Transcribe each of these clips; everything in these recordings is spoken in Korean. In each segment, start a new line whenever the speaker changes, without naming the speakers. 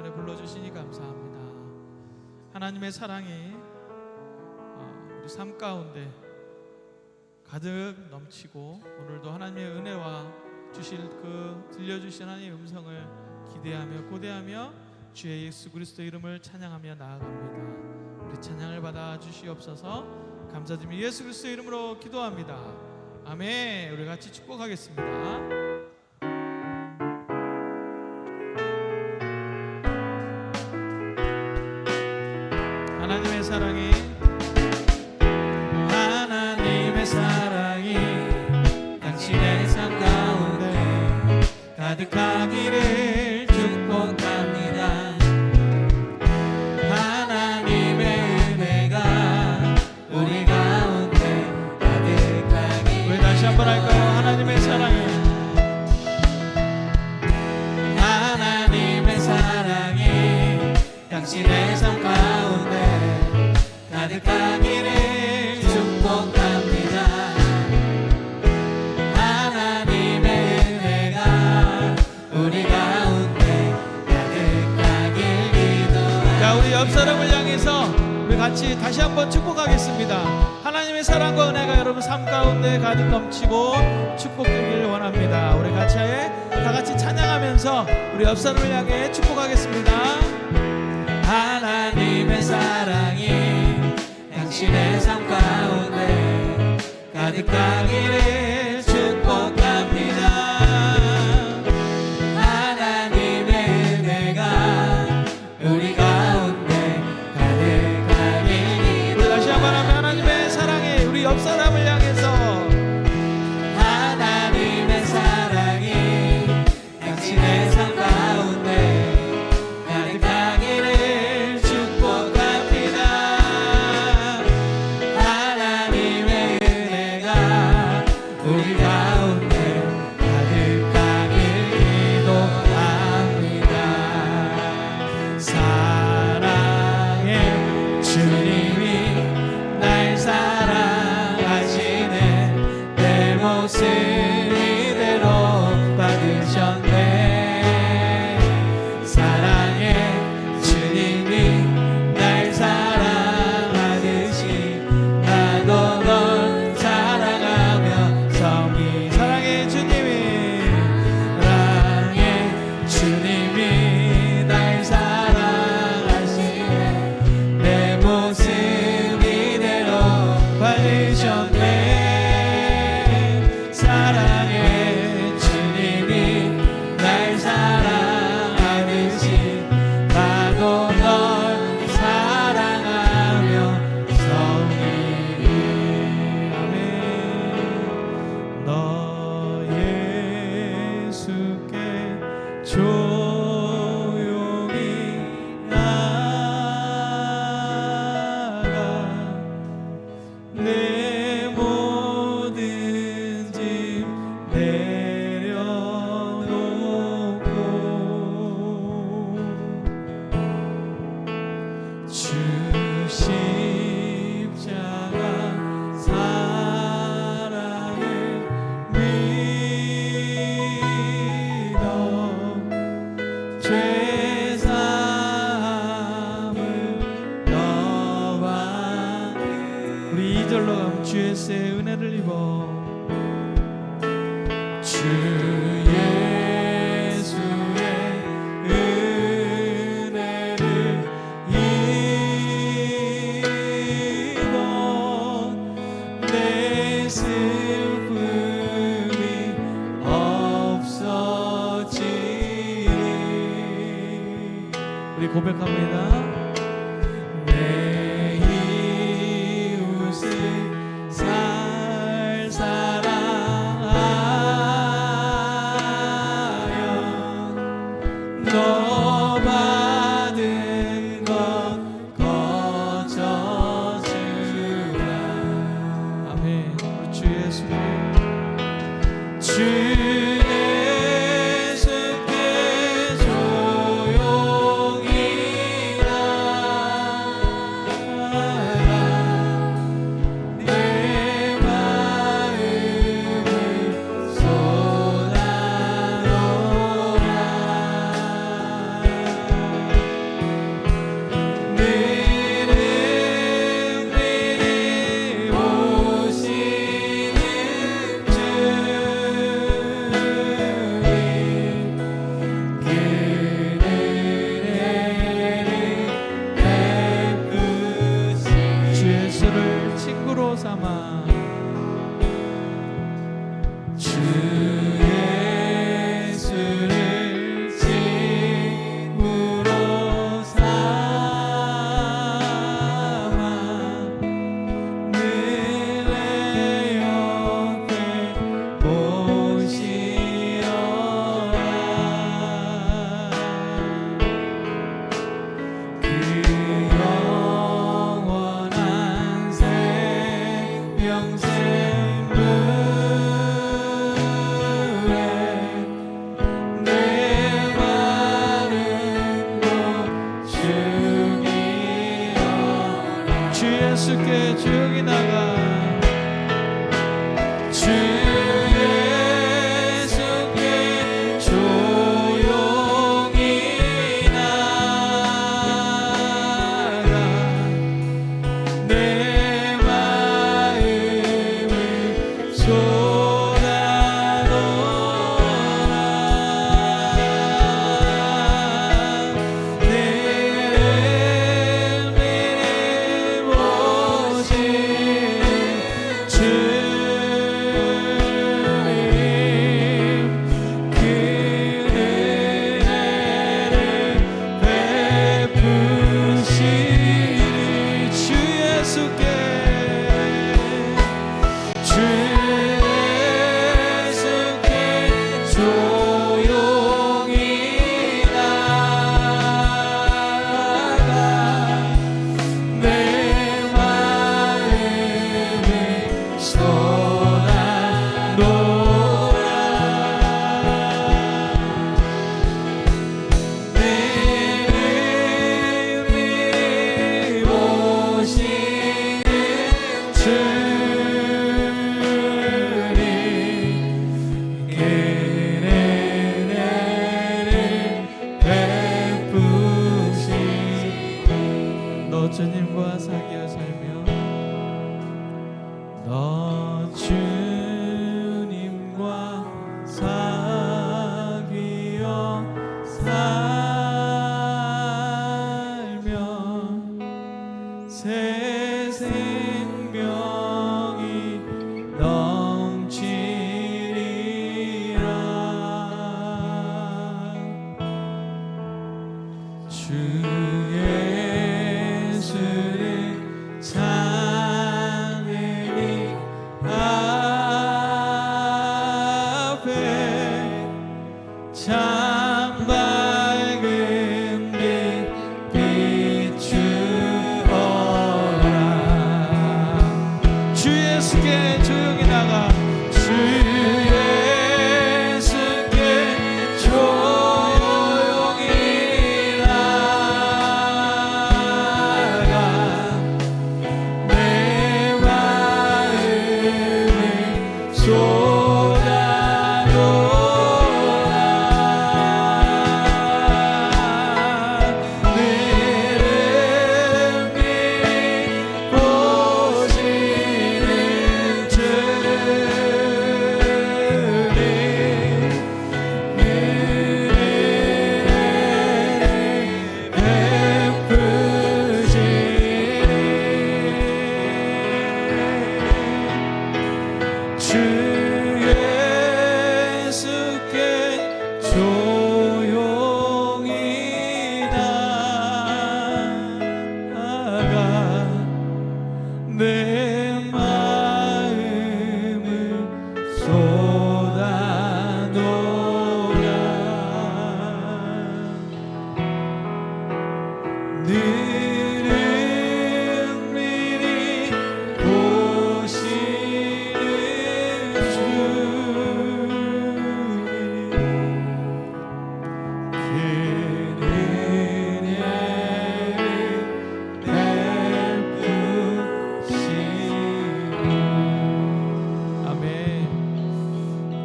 전에 불러주시니 감사합니다. 하나님의 사랑이 어, 우리 삶 가운데 가득 넘치고 오늘도 하나님의 은혜와 주실 그 들려주신 하나님의 음성을 기대하며 고대하며 주의 예수 그리스도 이름을 찬양하며 나아갑니다. 우리 찬양을 받아 주시옵소서. 감사드리며 예수 그리스도 이름으로 기도합니다. 아멘. 우리 같이 축복하겠습니다. 가득하기를 같이 다시 한번 축복하겠습니다. 하나님의 사랑과 은혜가 여러분 삶 가운데 가득 넘치고 축복되길 원합니다. 우리 같이 다 같이 찬양하면서 우리 옆 사람을 향해 축복하겠습니다. 하나님의 사랑이 당신의 삶 가운데 가득하기를 은 받으 Jesus. 우리 고백합니다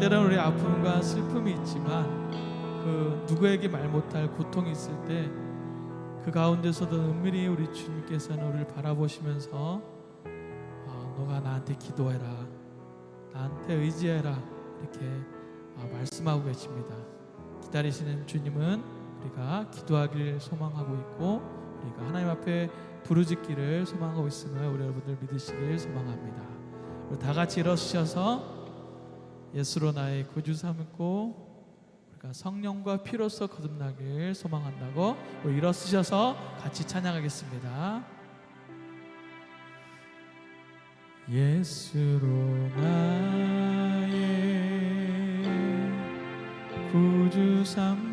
때로는 우리 아픔과 슬픔이 있지만 그 누구에게 말 못할 고통이 있을 때 그 가운데서도 은밀히 우리 주님께서는 우리를 바라보시면서 어, 너가 나한테 기도해라 나한테 의지해라 이렇게 어, 말씀하고 계십니다. 기다리시는 주님은 우리가 기도하기를 소망하고 있고 우리가 하나님 앞에 부르짖기를 소망하고 있음을 우리 여러분들 믿으시길 소망합니다. 다 같이 일어서셔서 예수로 나의 구주 삼고 우리가 성령과 피로써 거듭나길 소망한다고 우리 일어서셔서 같이 찬양하겠습니다. 예수로 나의 구주 삼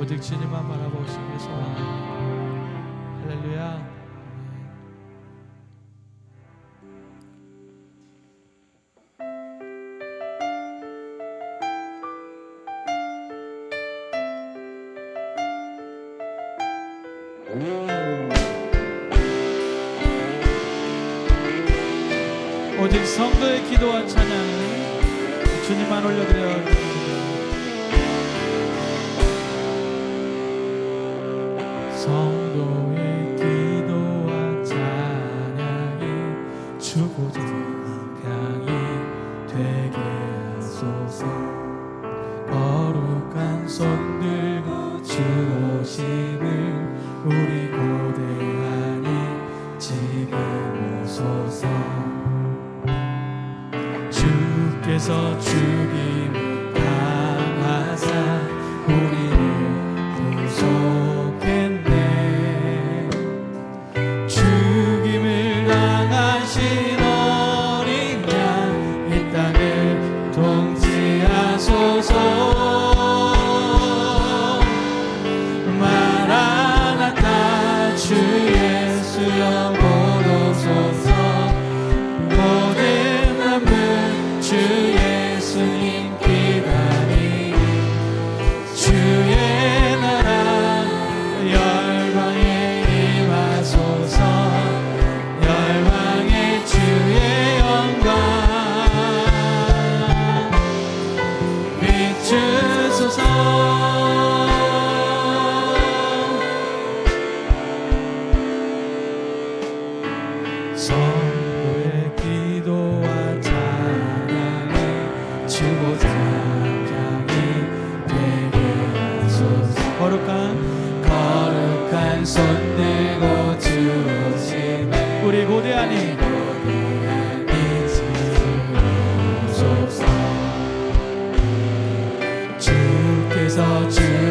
오직 주님만 바라보시길 소원합니다. 할렐루야.
거룩한 손 들고 주 오심을 우리 고대하니 지금 오소서. 주께서 죽 주께서 죽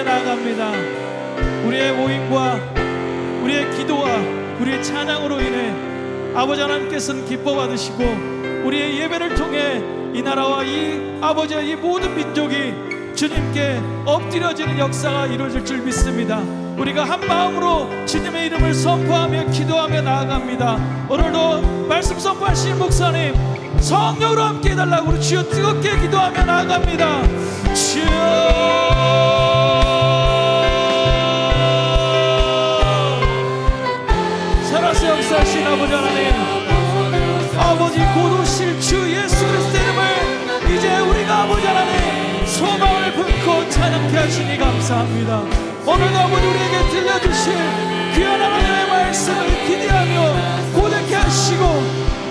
하며 나아갑니다. 우리의 모임과 우리의 기도와 우리의 찬양으로 인해 아버지 하나님께서는 기뻐 받으시고 우리의 예배를 통해 이 나라와 이 아버지의 이 모든 민족이 주님께 엎드려지는 역사가 이루어질 줄 믿습니다. 우리가 한 마음으로 주님의 이름을 선포하며 기도하며 나아갑니다. 오늘도 말씀 선포하신 목사님 성령으로 함께 해달라고 주여 뜨겁게 기도하며 나아갑니다. 주여 역사하신 아버지 하나님 아버지 고도실 주 예수 그리스도 이름을 이제 우리가 아버지 하나님 소망을 품고 찬양케 하시니 감사합니다. 오늘도 아버지 우리에게 들려주실 귀한 하나님의 말씀을 기대하며 고백케 하시고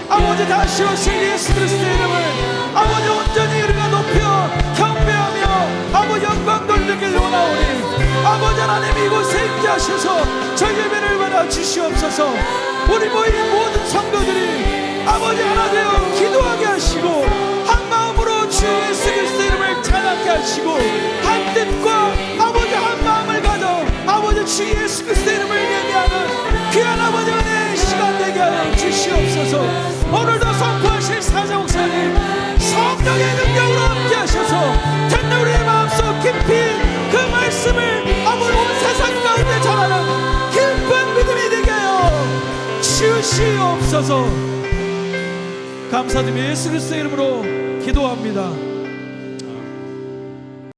아버지 다시 오실 예수 그리스도 이름을 아버지 온전히 우리가 높여 경배하며 아버지 영광 돌리길 원하오니 아버지 하나님 이곳에 임재하셔서 저희 예배를 받아 주시옵소서 우리 모인 모든 성도들이 아버지 하나 되어 기도하게 하시고 한 마음으로 주 예수 그리스도 이름을 찬양케 하시고 한 뜻과 아버지 한 마음을 가져 아버지 주 예수 그리스도 이름을 예배하는 귀한 아버지 은혜의 시간 되게 하여 주시옵소서. 오늘도 선포하실 사자 목사님 성령의 능력으로 함께 하셔서 듣는 우리의 마음 주시옵소서 감사드리며 예수 그리스도 이름으로 기도합니다